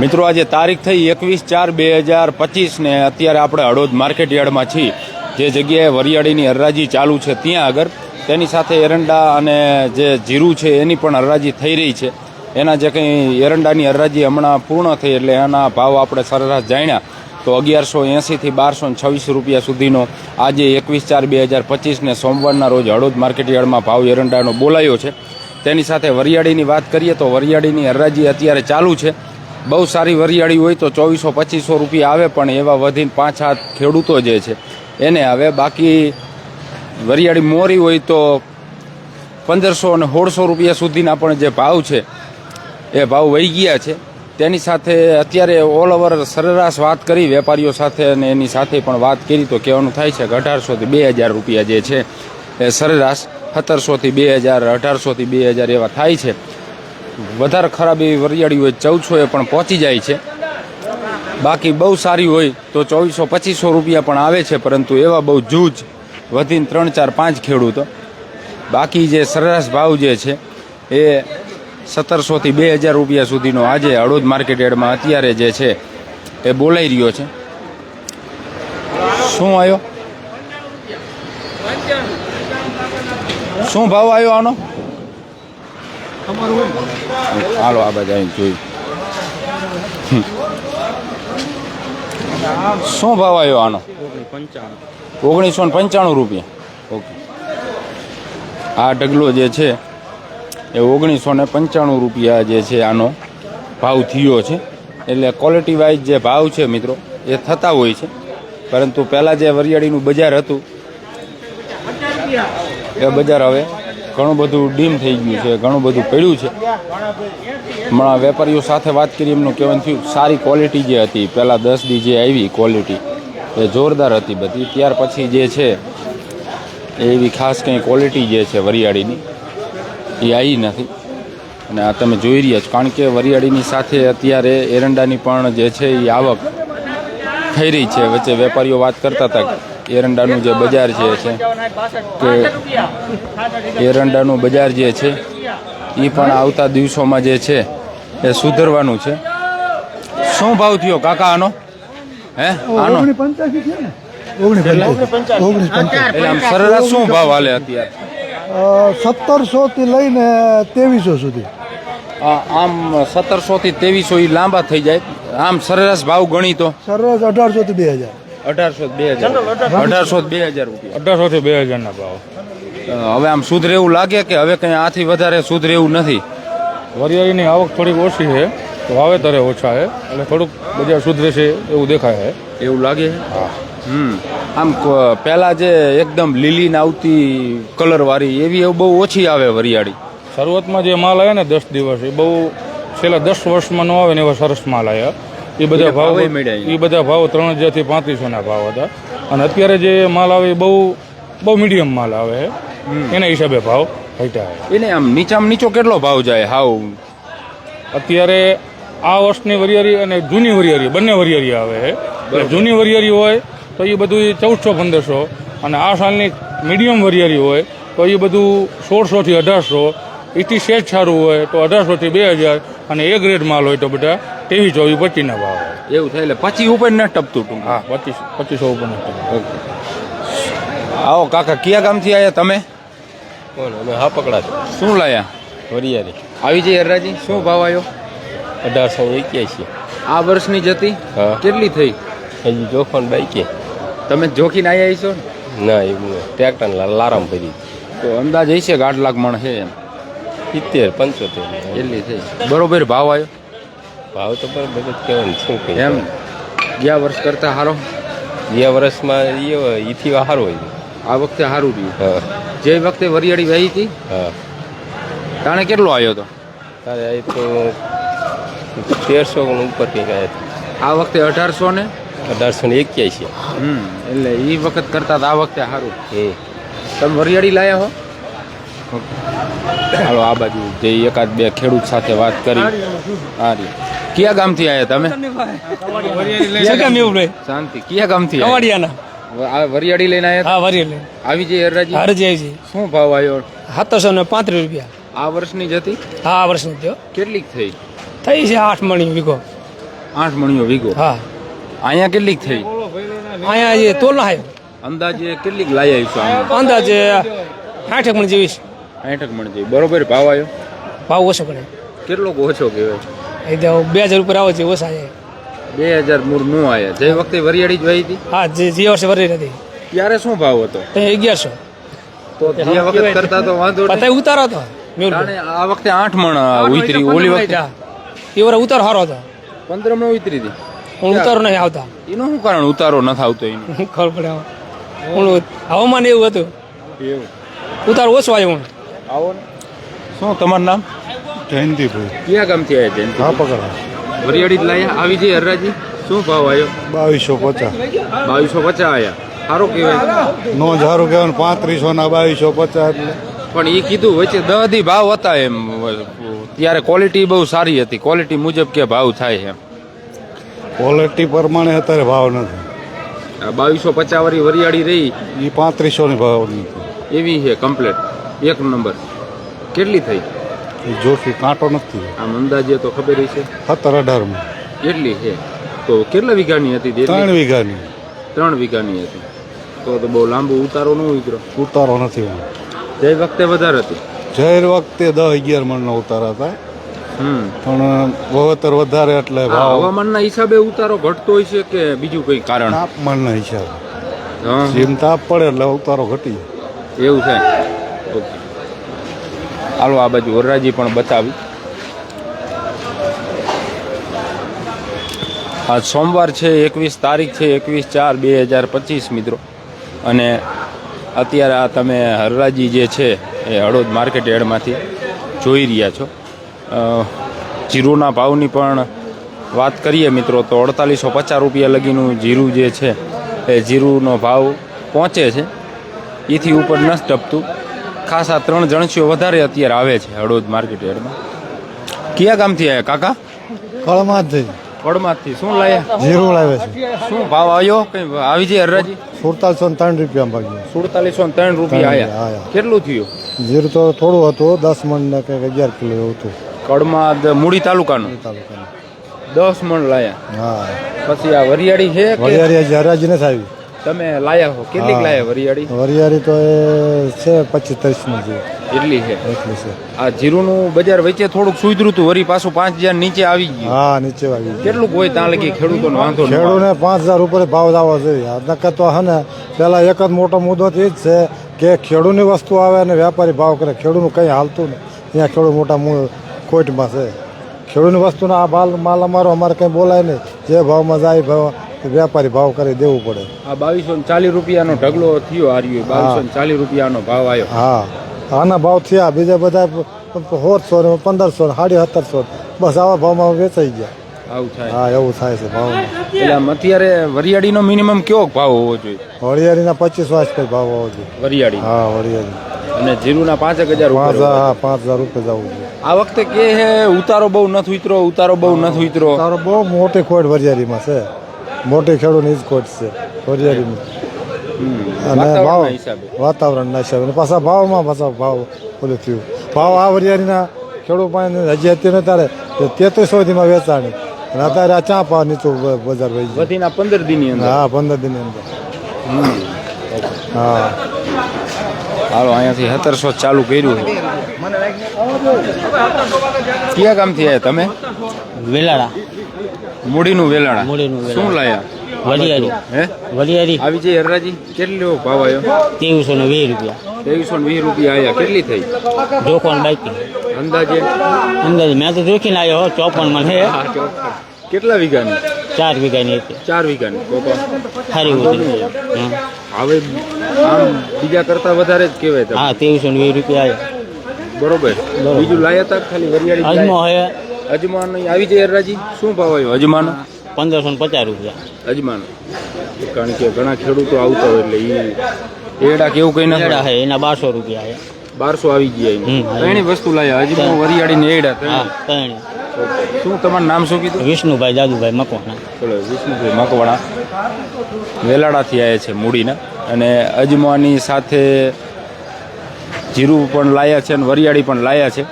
મિત્રો, આજે તારીખ થઈ એકવીસ ચાર બે હજાર પચીસને અત્યારે આપણે હળોદ માર્કેટ યાર્ડમાં છીએ. જે જગ્યાએ વરિયાળીની હરરાજી ચાલુ છે ત્યાં આગળ. તેની સાથે એરંડા અને જે જીરું છે એની પણ હરાજી થઈ રહી છે. એના જે કંઈ એરંડાની હરરાજી હમણાં પૂર્ણ થઈ એટલે એના ભાવ આપણે સરેરાશ જાણ્યા. તો અગિયારસો એંસીથી બારસો છવ્વીસ રૂપિયા સુધીનો આજે એકવીસ ચાર બે હજાર પચીસને સોમવારના રોજ હળોદ માર્કેટ યાર્ડમાં ભાવ એરંડાનો બોલાયો છે. તેની સાથે વરિયાળીની વાત કરીએ તો વરિયાળીની હરરાજી અત્યારે ચાલુ છે. બહુ સારી વરિયાળી હોય તો ચોવીસો, પચીસો રૂપિયા આવે, પણ એવા વધીને પાંચ હાથ ખેડૂતો જે છે, એને આવે બાકી વરિયાળી મોરી હોય તો પંદરસો અને સોળસો રૂપિયા સુધીના પણ જે ભાવ છે, એ ભાવ વહી ગયા છે. તેની સાથે અત્યારે ઓલ ઓવર સરેરાશ વાત કરી, વેપારીઓ સાથે અને એની સાથે પણ વાત કરી, તો કહેવાનું થાય છે કે અઢારસોથી બે હજાર રૂપિયા જે છે, એ સરેરાશ સત્તરસોથી બે હજાર અઢારસોથી બે હજાર એવા થાય છે. વધારે ખરાબ એવી વરિયાળી હોય, ચૌદસો એ પણ પહોંચી જાય છે. બાકી બહુ સારી હોય તો ચોવીસો, પચીસો રૂપિયા પણ આવે છે, પરંતુ એવા બહુ જૂજ વધીને ત્રણ, ચાર, પાંચ ખેડૂતો. બાકી જે સરેરાશ ભાવ જે છે, એ સત્તરસોથી બે હજાર રૂપિયા સુધીનો આજે હળોદ માર્કેટ યાર્ડમાં અત્યારે જે છે, એ બોલાઈ રહ્યો છે. શું આવ્યો? શું ભાવ આવ્યો આનો? હાલો આ બધા જોઈ. શું ભાવ આવ્યો આનો? ઓગણીસો ને પંચાણું રૂપિયા. ઓકે. આ ઢગલો જે છે એ ઓગણીસો ને પંચાણું રૂપિયા જે છે આનો ભાવ થયો છે. એટલે ક્વોલિટી વાઇઝ જે ભાવ છે મિત્રો એ થતા હોય છે. પરંતુ પહેલાં જે વરિયાળીનું બજાર હતું એ બજાર હવે ઘણું બધું ડીમ થઈ ગયું છે, ઘણું બધું પડ્યું છે. હમણાં વેપારીઓ સાથે વાત કરી, એમનું કહેવાનું થયું, સારી ક્વોલિટી જે હતી, પહેલાં દસ દી જે આવી ક્વોલિટી એ જોરદાર હતી બધી. ત્યાર પછી જે છે એવી ખાસ કંઈ ક્વોલિટી જે છે વરિયાળીની, એ આવી નથી. અને આ તમે જોઈ રહ્યા છો, કારણ કે વરિયાળીની સાથે અત્યારે એરંડાની પણ જે છે, એ આવક થઈ રહી છે. વચ્ચે વેપારીઓ વાત કરતા હતા એરંડાનું જે બજાર જે છે, કે એરંડાનું બજાર જે છે, એ પણ આવતા દિવસોમાં જે છે, એ સુધરવાનું છે. શું ભાવ થયો, કાકા, આનો? હે, આનો? સરેરાશ શું ભાવ હાલે અત્યારે? સત્તરસો લઈને ત્રેવીસો સુધી આમ સત્તરસો થી ત્રેવીસો લાંબા થઈ જાય. આમ સરેરાશ ભાવ ગણી તો? સરેરાશ અઢારસો થી બે હજાર. અઢારસો બે હજાર અઢારસો બે હજાર રૂપિયા. અઢારસો થી બે હજાર ના ભાવ હવે આમ સુધરે એવું લાગે કે હવે કંઈ આથી વધારે સુધરે એવું નથી. વરિયાળીની આવક થોડીક ઓછી છે તો વાવેતરે ઓછા છે એટલે થોડુંક બજાર સુધરે છે એવું દેખાય છે. એવું લાગે છે? હા. હમ. આમ પહેલા જે એકદમ લીલી ને આવતી કલર વાળી એવી બહુ ઓછી આવે વરિયાળી. શરૂઆતમાં જે માલ આવ્યા ને દસ દિવસ એ બહુ છેલ્લા દસ વર્ષમાં ન આવે ને એવા સરસ માલ આવ્યા એ બધા ભાવ એ બધા ભાવ ત્રણ હજારથી પાંત્રીસો ના ભાવ હતા. અને અત્યારે જે માલ આવે એ બહુ બહુ મીડિયમ માલ આવે. એના હિસાબે ભાવ ઘટ્યા એટલે એને આમ નીચામાં નીચો કેટલો ભાવ જાય હાવ? અત્યારે આ વર્ષની વરિયારી અને જૂની વરિયાળી બંને વરિયારી આવે. છે જૂની વરિયારી હોય તો એ બધું ચૌદસો પંદરસો. અને આ સાલની મીડિયમ વરિયારી હોય તો એ બધું સોળસો થી અઢારસો. એથી સેજ સારું હોય તો અઢારસો થી બે હજાર. અને એ ગ્રેડ માલ હોય તો બધા ત્રેવીસ ચોવીસ પચીસના ભાવ. એવું થાય એટલે પચી ઉપર ન ટપતું ટૂંક હા પચીસ પચીસો ઉપર આવો કાકા કયા ગામથી આવ્યા તમે? કોણ? અમે હા પકડા છે. શું લાયા? વરિયારી આવી જઈ હરરાજી? શું ભાવ આવ્યો? અઢારસો એક્યાસી. આ વર્ષની જતી? હા. કેટલી થઈ? હજી જોખમ બાઈકે તમે જોખીને આવ્યા છો ને? ના એવું ટ્રેક્ટર લારામ ભરી. તો અંદાજ હશે કે આઠ લાખ મણ છે એમ. સિત્તેર પંચોતેર. એટલી થઈ? બરોબર ભાવ આવ્યો? ભાવ તો પણ જ કહેવાનું શું કહે એમ ગયા વર્ષ કરતા સારો ગયા વર્ષમાં એ ઈથી સારું હોય. આ વખતે સારું રહ્યું. હા. જે વખતે વરિયાળી વહી હતી હા. તાણે કેટલો આવ્યો હતો તારે આ તો તેરસો ઉપર કંઈક આવ્યા આ વખતે અઢારસો ને? અઢારસો ને એક્યાસી હમ એટલે એ વખત કરતા તો આ વખતે સારું એ. તમે વરિયાળી લાયા હો? હાલો આ બાજુ જે એકાદ બે ખેડૂત સાથે વાત કરી. આ કયા ગામથી આવ્યા તમે? શાંતિ. કયા ગામથી? કવાડિયાના આ વરિયાળી લઈને આવ્યા હા વરિયાળી આવી જઈ હરરાજી? હરજી આવી છે શું ભાવ આવ્યો? સત્તરસો ને પાંત્રીસ રૂપિયા. આ વર્ષની જ હતી? હા આ વર્ષની થયો કેટલીક થઈ? થઈ છે આઠ મણી વીઘો. આઠ મણીઓ વીઘો? હા. અહીંયા કેટલીક થઈ? અહીંયા જે તોલ અંદાજે કેટલીક લાઈ આવીશું છે અંદાજે આઠેક મણ જેવી છે. આઠક મણ જેવી. બરોબર ભાવ આવ્યો? ભાવ ઓછો પડે. કેટલો ઓછો કહેવાય. એ તો બે હજાર ઉપર આવે છે ઓછા છે. બે હજાર મૂળનું આવ્યા જે વખતે વરિયાળી જોઈ હતી? હા જે જે વર્ષે વરી નથી ત્યારે શું ભાવ હતો? તો અગિયારસો. તો જે વખત કરતા તો વાંધો. પતાય ઉતારો હતો. આ વખતે આઠ મણ ઉતરી ઓલી વખતે. એ વરે ઉતારો સારો હતો. પંદર મણ ઉતરી હતી. પણ ઉતારો નહીં આવતા. એનું શું કારણ? ઉતારો નથી આવતો એનું. ખબર પડે પણ હવામાન એવું હતું. એવું. ઉતારો ઓછો આવ્યો આવો શું તમારું નામ? જયંતિભાઈ ક્યાં ગામથી આવ્યા જયંતિ હા પકડા વરિયાળી જ લાયા? આવી જઈ હરરાજી? શું ભાવ આવ્યો? બાવીસો પચાસ. બાવીસો પચાસ આવ્યા. સારું કહેવાય. નો સારું કહેવાય પાંત્રીસો ના બાવીસો પચાસ એટલે. પણ એ કીધું વચ્ચે દહ ભાવ હતા એમ. ત્યારે ક્વોલિટી બહુ સારી હતી. ક્વોલિટી મુજબ કે ભાવ થાય એમ. ક્વોલિટી પ્રમાણે અત્યારે ભાવ નથી. આ બાવીસો પચાસ વાળી વરિયાળી રહી. એ પાંત્રીસો ની ભાવ એવી છે કમ્પ્લેટ એક નંબર કેટલી થઈ? એ જોખી કાંટો નથી. આમ અંદાજે તો ખબર છે સત્તર અઢારમાં. કેટલી છે. તો કેટલા વીઘાની હતી? ત્રણ વીઘાની. ત્રણ વીઘાની હતી. તો તો બહુ લાંબુ ઉતારો ન ઉતરો ઉતારો નથી જે વખતે વધારે હતી. જૈર વખતે દસ અગિયાર મણનો ઉતારા હતા. પણ વાવેતર વધારે એટલે હવામાનના હિસાબે ઉતારો ઘટતો હોય છે કે બીજું કઈ કારણ? તાપમાનના હિસાબે. જેમ તાપ પડે એટલે ઉતારો ઘટી એવું છે. ઓકે. હાલો, આ બાજુ વરરાજી પણ બતાવી. આ સોમવાર છે, એકવીસ તારીખ છે, એકવીસ ચાર બે હજાર પચીસ, મિત્રો. અને અત્યારે આ તમે હરરાજી જે છે, એ હળોદ માર્કેટ યાર્ડમાંથી જોઈ રહ્યા છો. જીરુના ભાવની પણ વાત કરીએ, મિત્રો, તો અડતાલીસો પચાસ રૂપિયા લગીનું જીરું જે છે, એ જીરુનો ભાવ પહોંચે છે. એથી ઉપર નથી ટપતું. ખાસ ત્રણ જણસીઓ વધારે અત્યારે આવે છે હળવદ માર્કેટ યાર્ડમાં. કયા ગામથી આવ્યા કાકા? કળમાં જ થઈ શું લાયા? જીરું લાવે છે. શું ભાવ આવ્યો? કઈ આવી જાય હરરાજી? સુડતાલીસો ત્રણ રૂપિયા ભાગ્યો. સુડતાલીસો ત્રણ રૂપિયા આવ્યા આયા. કેટલું થયું? જીરું તો થોડું હતું દસ મણ ને કંઈક અગિયાર કિલો એવું હતું. કડમાં મૂડી તાલુકાનું? તાલુકાનું. દસ મણ લાયા. હા. પછી આ વરિયાળી છે વરિયાળી હરાજી નથી આવી. તમે લાયા હો? કેટલીક લાયા વરિયાળી? વરિયાળી તો એ છે પચીસ ત્રીસની છે એટલી છે? એટલી છે. આ જીરુનું બજાર વચ્ચે થોડુંક સુધર્યું હતું વરી પાછું પાંચ હજાર નીચે આવી ગયું. હા નીચે આવી ગયું. કેટલું હોય ત્યાં લગી ખેડૂતો વાંધો. ખેડૂને પાંચ હજાર ઉપર ભાવ લાવવો જોઈએ. આ નકર તો હે ને પેલા એક જ મોટો મુદ્દો એ જ છે કે ખેડૂની વસ્તુ આવે અને વેપારી ભાવ કરે. ખેડૂનું કંઈ હાલતું નહીં અહીંયા ખેડૂત મોટા મુ- ખોટમાં છે. ખેડૂતની વસ્તુના આ માલ માલ અમારો અમારે કંઈ બોલાય નહીં. જે ભાવમાં જાય ભાવ વેપારી ભાવ કરી દેવું પડે. આ બાવીસો ચાલીસ રૂપિયાનો ઢગલો થયો હાર્યો બાવીસો ચાલીસ રૂપિયાનો ભાવ આવ્યો હા. આના ભાવ થયા બીજા બધા સોળસો ને પંદરસો ને સાડી સત્તરસો બસ આવા ભાવમાં વેચાઈ ગયા. આવું થાય. હા એવું થાય છે ભાવ એટલે અત્યારે વરિયાળીનો મિનિમમ કેવો ભાવ હોવો જોઈએ? વરિયાળીના પચીસ આસપાસ ભાવ હોવો જોઈએ. વરિયાળી? હા વરિયાળી. અને જીરુના પાંચ એક હજાર પાંચ હજાર રૂપિયા જવું જોઈએ. આ વખતે કે હે ઉતારો બહુ નથી ઉતરો ઉતારો બહુ નથી ઉતરો? તારો બહુ મોટી ખોટ વરિયાળીમાં છે. મોટી ખેડૂતની જ ખોટ છે વરિયાળીની. અને ભાવ વાતાવરણના હિસાબે. પાછા ભાવમાં પાછા ભાવ ઓલું થયું. ભાવ આ વરિયાળીના ખેડૂત પાસે હજી અત્યારે ત્યારે તેત્રીસો સુધીમાં વેચાણી. અને અત્યારે આ ચા ભાવ નીચું બજાર વહી વધીના પંદર દિનની અંદર? હા પંદર દિનની અંદર. હા. હાલો અહીંયાથી સત્તરસો ચાલુ કર્યું છે. કયા ગામથી આવ્યા તમે? વેલાળા. મૂડીનું વેલાણા. મૂડીનું વેલાણા. શું લાયા? વરિયાળી હે? વરિયાળી આવી જઈ હરરાજી કેટલો ભાવ આવ્યો ત્રેવીસો ને વીસ રૂપિયા. ત્રેવીસો ને વીસ રૂપિયા આવ્યા કેટલી થઈ? જોખણ બાકી. અંદાજે? અંદાજે. મેં તો જોખીને આવ્યો હો, ચોપનમાં છે કેટલા વીઘાની? ચાર વીઘાની હતી ચાર વીઘાની. સારી હતી. હવે આમ બીજા કરતા વધારે જ કહેવાય હા ત્રેવીસો ને વીસ રૂપિયા આવ્યા બરોબર. બીજું લાયા તા ખાલી વરિયાળી જ અજમો લાયા? અજમાન આવી જાય હરરાજી. શું ભાવ આવ્યો અજમાનો પંદરસો ને પચાસ રૂપિયા. અજમાનો કારણ કે ઘણા ખેડૂતો આવતા હોય એટલે એ એડા કેવું કઈ એડા હે એના બારસો રૂપિયા હે. બારસો આવી ગયા એની વસ્તુ લાયા અજમો વરિયાળી ને એડા ત્રણ શું તમારું નામ શું કીધું? વિષ્ણુભાઈ દાદુભાઈ મકવાણા. ચલો વિષ્ણુભાઈ મકવાણા. વેલાડાથી આવ્યા છે મૂડીના. અને અજમાની સાથે જીરું પણ લાયા છે અને વરિયાળી પણ લાયા છે.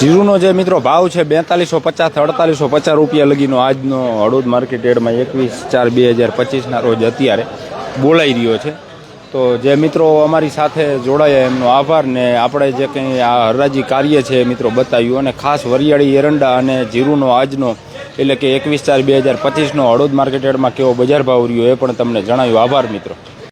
જીરુનો જે મિત્રો ભાવ છે બેતાલીસો પચાસ અડતાલીસો પચાસ રૂપિયા લગીનો આજનો હળોદ માર્કેટ યાર્ડમાં એકવીસ ચાર બે હજાર પચીસના રોજ અત્યારે બોલાઈ રહ્યો છે. તો જે મિત્રો અમારી સાથે જોડાયા એમનો આભાર ને આપણે જે કંઈ આ હરાજી કાર્ય છે મિત્રો બતાવ્યું અને ખાસ વરિયાળી, એરંડા અને જીરુનો આજનો એટલે કે એકવીસ ચાર બે હજાર પચીસનો હળોદ માર્કેટ યાર્ડમાં કેવો બજાર ભાવ રહ્યો એ પણ તમને જણાવ્યું. આભાર મિત્રો.